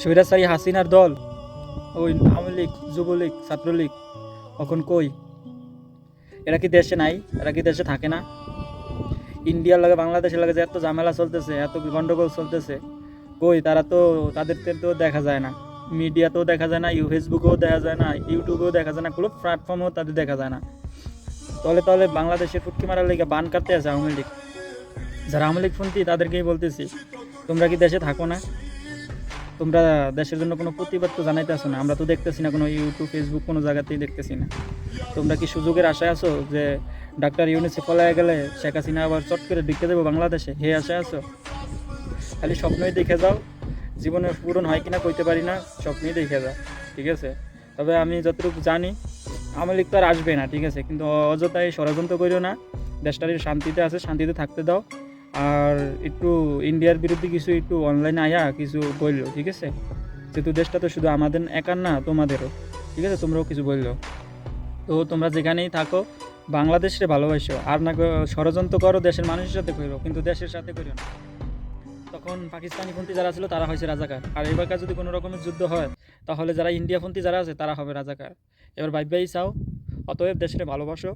স্বৈরাচারী হাসিনার দল, ওই আওয়ামী লীগ, যুবলীগ, ছাত্রলীগ এখন কই? এরা কি দেশে নাই? এরা কি দেশে থাকে না? ইন্ডিয়ার লাগে বাংলাদেশের লাগে যে এত ঝামেলা চলতেছে, এত গন্ডগোল চলতেছে, কই? তারা তো, তাদের তো দেখা যায় না। মিডিয়াতেও দেখা যায় না ফেসবুকেও দেখা যায় না, ইউটিউবেও দেখা যায় না, কোনো প্ল্যাটফর্মেও তাদের দেখা যায় না। তলে তাহলে বাংলাদেশের ফুটকি মারার লেগে বান কাটতে আছে আওয়ামী লীগ। যারা আওয়ামী লীগ ফোনটি তাদেরকেই বলতেছি, তোমরা কি দেশে থাকো না? তোমরা দেশের জন্য কোনো প্রতিবাদ তো জানাইতে জানাইতেছো না। আমরা তো দেখতেছি না কোনো ইউটিউব ফেসবুক কোনো জায়গাতেই দেখতেছি না। তোমরা কি সুযোগের আশায় আছো যে ডাক্তার ইউনিসে পলায় গেলে শেখ হাসিনা আবার চট করে ঢুকে দেবো বাংলাদেশে? হে আশায় আছো? খালি স্বপ্নই দেখে যাও। জীবনে পূরণ হয় কিনা কইতে পারি না, স্বপ্নই দেখে যাও, ঠিক আছে? তবে আমি যতটুকু জানি, আওয়ামী লীগ তো আর আসবে না, ঠিক আছে? কিন্তু অযথাই ষড়যন্ত্র করিও না। দেশটার শান্তিতে আছে, শান্তিতে থাকতে দাও। আর একটু ইন্ডিয়ার বিরুদ্ধে কিছু একটু অনলাইনে আয়া, কিছু বলল, ঠিক আছে? যেহেতু দেশটা তো শুধু আমাদের একার না, তোমাদেরও, ঠিক আছে? তোমরাও কিছু বলল। তো তোমরা যেখানেই থাকো বাংলাদেশে ভালোবাসো। আর না ষড়যন্ত্র করো, দেশের মানুষের সাথে করো, কিন্তু দেশের সাথে করিও না। তখন পাকিস্তানি পন্থী যারা ছিল, তারা হয়েছে রাজাকার। আর এবারকার যদি কোনো রকমের যুদ্ধ হয়, তাহলে যারা ইন্ডিয়া পন্থী যারা আছে, তারা হবে রাজাকার। এবার ভাই চাও, অতএব দেশের ভালোবাসো।